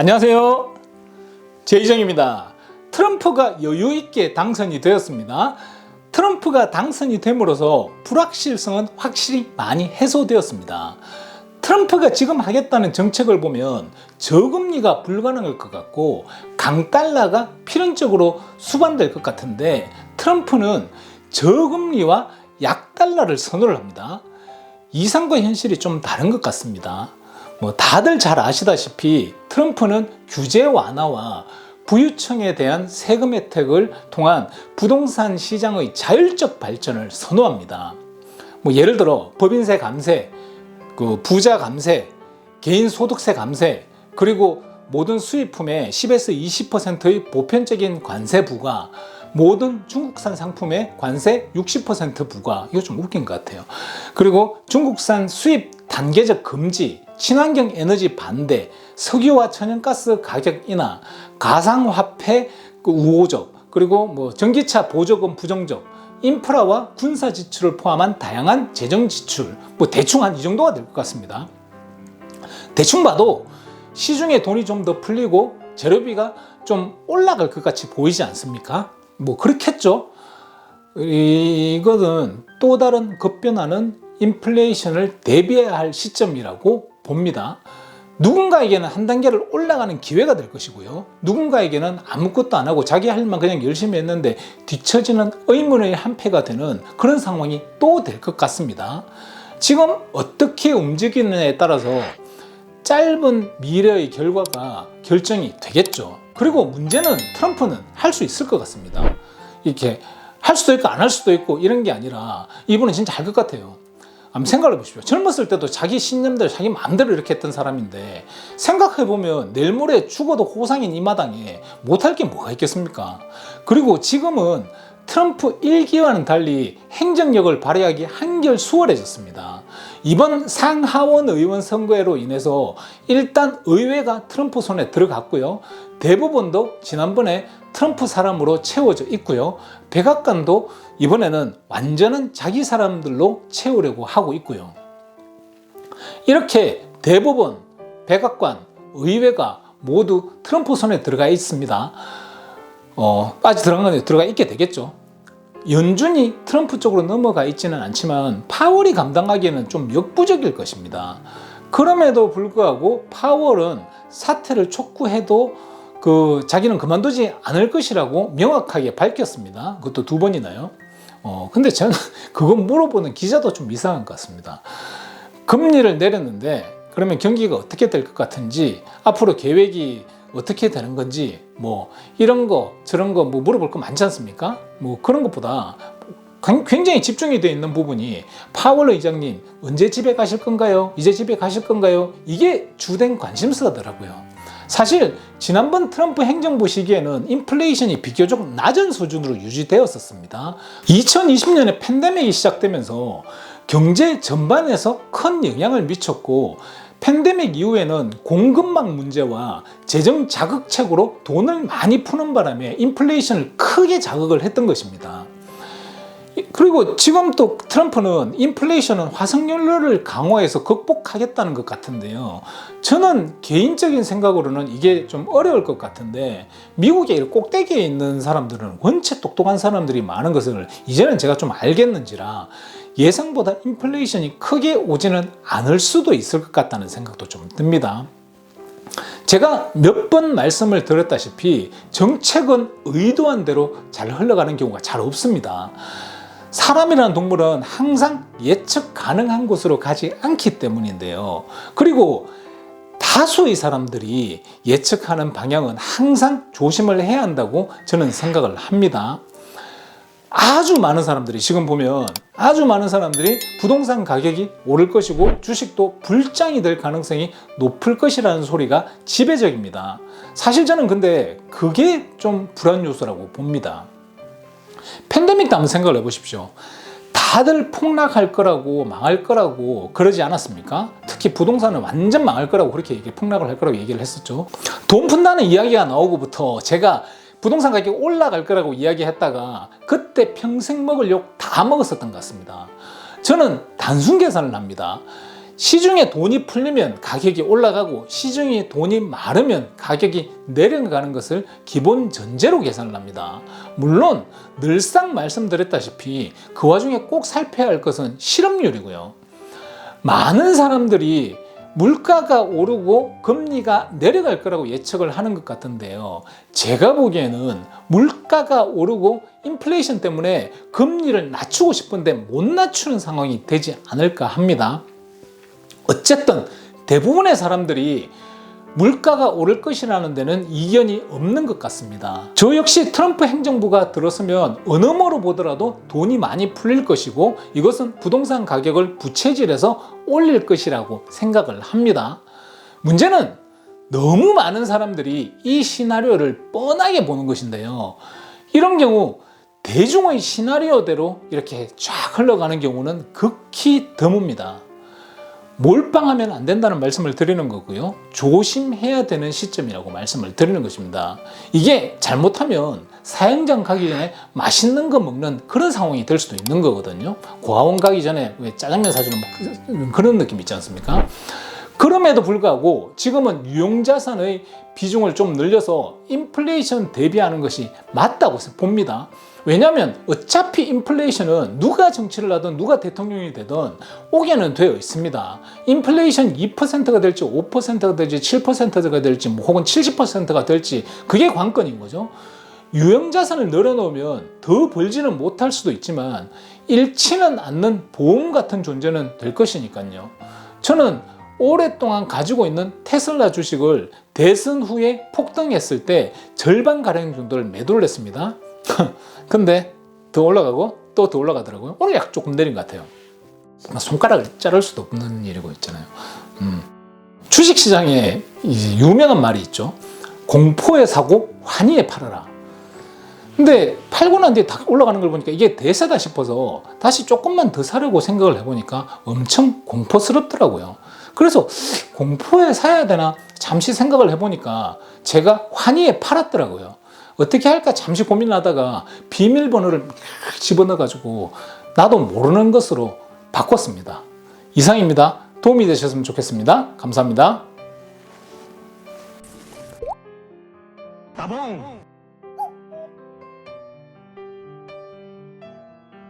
안녕하세요. 제이정입니다. 트럼프가 여유 있게 당선이 되었습니다. 트럼프가 당선이 됨으로써 불확실성은 확실히 많이 해소되었습니다. 트럼프가 지금 하겠다는 정책을 보면 저금리가 불가능할 것 같고 강달러가 필연적으로 수반될 것 같은데 트럼프는 저금리와 약달러를 선호를 합니다. 이상과 현실이 좀 다른 것 같습니다. 뭐 다들 잘 아시다시피 트럼프는 규제 완화와 부유층에 대한 세금 혜택을 통한 부동산 시장의 자율적 발전을 선호합니다. 뭐 예를 들어 법인세 감세, 그 부자 감세, 개인 소득세 감세, 그리고 모든 수입품에 10에서 20%의 보편적인 관세 부과, 모든 중국산 상품에 관세 60% 부과. 이거 좀 웃긴 것 같아요. 그리고 중국산 수입 단계적 금지, 친환경 에너지 반대, 석유와 천연가스 가격 인하, 가상화폐 그 우호적, 그리고 뭐 전기차 보조금 부정적, 인프라와 군사 지출을 포함한 다양한 재정 지출, 뭐 대충 한 이 정도가 될 것 같습니다. 대충 봐도 시중에 돈이 좀 더 풀리고 재료비가 좀 올라갈 것 같이 보이지 않습니까? 뭐 그렇겠죠. 이거는 또 다른 급변하는 인플레이션을 대비해야 할 시점이라고 봅니다. 누군가에게는 한 단계를 올라가는 기회가 될 것이고요. 누군가에게는 아무것도 안 하고 자기 할 일만 그냥 열심히 했는데 뒤처지는 의문의 한패가 되는 그런 상황이 또 될 것 같습니다. 지금 어떻게 움직이느냐에 따라서 짧은 미래의 결과가 결정이 되겠죠. 그리고 문제는 트럼프는 할 수 있을 것 같습니다. 이렇게 할 수도 있고 안 할 수도 있고 이런 게 아니라 이분은 진짜 할 것 같아요. 한번 생각해 보십시오. 젊었을 때도 자기 신념대로 자기 마음대로 이렇게 했던 사람인데 생각해 보면 내일 모레 죽어도 호상인 이 마당에 못할 게 뭐가 있겠습니까? 그리고 지금은 트럼프 1기와는 달리 행정력을 발휘하기 한결 수월해졌습니다. 이번 상하원 의원 선거로 인해서 일단 의회가 트럼프 손에 들어갔고요. 대부분도 지난번에 트럼프 사람으로 채워져 있고요. 백악관도 이번에는 완전한 자기 사람들로 채우려고 하고 있고요. 이렇게 대법원, 백악관, 의회가 모두 트럼프 손에 들어가 있습니다. 어, 빠지 들어간 건 들어가 있게 되겠죠. 연준이 트럼프 쪽으로 넘어가 있지는 않지만 파월이 감당하기에는 좀 역부족일 것입니다. 그럼에도 불구하고 파월은 사태를 촉구해도 그 자기는 그만두지 않을 것이라고 명확하게 밝혔습니다. 그것도 두 번이나요. 어, 근데 저는 그거 물어보는 기자도 좀 이상한 것 같습니다. 금리를 내렸는데 그러면 경기가 어떻게 될 것 같은지 앞으로 계획이 어떻게 되는 건지 뭐 이런 거 저런 거 뭐 물어볼 거 많지 않습니까? 뭐 그런 것보다 굉장히 집중이 되어 있는 부분이 파월 의장님 언제 집에 가실 건가요? 이제 집에 가실 건가요? 이게 주된 관심사더라고요. 사실 지난번 트럼프 행정부 시기에는 인플레이션이 비교적 낮은 수준으로 유지되었었습니다. 2020년에 팬데믹이 시작되면서 경제 전반에서 큰 영향을 미쳤고 팬데믹 이후에는 공급망 문제와 재정 자극책으로 돈을 많이 푸는 바람에 인플레이션을 크게 자극을 했던 것입니다. 그리고 지금 또 트럼프는 인플레이션은 화석연료를 강화해서 극복하겠다는 것 같은데요. 저는 개인적인 생각으로는 이게 좀 어려울 것 같은데 미국의 꼭대기에 있는 사람들은 원체 똑똑한 사람들이 많은 것을 이제는 제가 좀 알겠는지라 예상보다 인플레이션이 크게 오지는 않을 수도 있을 것 같다는 생각도 좀 듭니다. 제가 몇 번 말씀을 드렸다시피 정책은 의도한 대로 잘 흘러가는 경우가 잘 없습니다. 사람이라는 동물은 항상 예측 가능한 곳으로 가지 않기 때문인데요. 그리고 다수의 사람들이 예측하는 방향은 항상 조심을 해야 한다고 저는 생각을 합니다. 아주 많은 사람들이 지금 보면 아주 많은 사람들이 부동산 가격이 오를 것이고 주식도 불장이 될 가능성이 높을 것이라는 소리가 지배적입니다. 사실 저는 근데 그게 좀 불안 요소라고 봅니다. 팬데믹 도 한번 생각을 해보십시오. 다들 폭락할 거라고 망할 거라고 그러지 않았습니까? 특히 부동산은 완전 망할 거라고 그렇게 얘기, 폭락을 할 거라고 얘기를 했었죠. 돈 푼다는 이야기가 나오고부터 제가 부동산 가격이 올라갈 거라고 이야기했다가 그때 평생 먹을 욕 다 먹었었던 것 같습니다. 저는 단순 계산을 합니다. 시중에 돈이 풀리면 가격이 올라가고 시중에 돈이 마르면 가격이 내려가는 것을 기본 전제로 계산을 합니다. 물론 늘상 말씀드렸다시피 그 와중에 꼭 살펴야 할 것은 실업률이고요. 많은 사람들이 물가가 오르고 금리가 내려갈 거라고 예측을 하는 것 같은데요. 제가 보기에는 물가가 오르고 인플레이션 때문에 금리를 낮추고 싶은데 못 낮추는 상황이 되지 않을까 합니다. 어쨌든 대부분의 사람들이 물가가 오를 것이라는 데는 이견이 없는 것 같습니다. 저 역시 트럼프 행정부가 들었으면 뭐로 보더라도 돈이 많이 풀릴 것이고 이것은 부동산 가격을 부채질해서 올릴 것이라고 생각을 합니다. 문제는 너무 많은 사람들이 이 시나리오를 뻔하게 보는 것인데요. 이런 경우 대중의 시나리오대로 이렇게 쫙 흘러가는 경우는 극히 드뭅니다. 몰빵하면 안 된다는 말씀을 드리는 거고요. 조심해야 되는 시점이라고 말씀을 드리는 것입니다. 이게 잘못하면 사형장 가기 전에 맛있는 거 먹는 그런 상황이 될 수도 있는 거거든요. 고아원 가기 전에 왜 짜장면 사주는 뭐 그런 느낌 있지 않습니까? 그럼에도 불구하고 지금은 유용자산의 비중을 좀 늘려서 인플레이션 대비하는 것이 맞다고 봅니다. 왜냐하면 어차피 인플레이션은 누가 정치를 하든 누가 대통령이 되든 오게는 되어 있습니다. 인플레이션 2%가 될지 5%가 될지 7%가 될지 뭐 혹은 70%가 될지 그게 관건인 거죠. 유형자산을 늘어놓으면 더 벌지는 못할 수도 있지만 잃지는 않는 보험 같은 존재는 될 것이니까요. 저는 오랫동안 가지고 있는 테슬라 주식을 대선 후에 폭등했을 때 절반 가량 정도를 매도를 했습니다. 근데 더 올라가고 또 더 올라가더라고요. 오늘 약 조금 내린 것 같아요. 손가락을 자를 수도 없는 일이고 있잖아요. 음. 주식 시장에 유명한 말이 있죠. 공포에 사고 환희에 팔아라. 근데 팔고 난 뒤에 다 올라가는 걸 보니까 이게 대세다 싶어서 다시 조금만 더 사려고 생각을 해보니까 엄청 공포스럽더라고요. 그래서 공포에 사야 되나 잠시 생각을 해보니까 제가 환희에 팔았더라고요. 어떻게 할까 잠시 고민을 하다가 비밀번호를 집어넣어가지고 나도 모르는 것으로 바꿨습니다. 이상입니다. 도움이 되셨으면 좋겠습니다. 감사합니다. 따봉!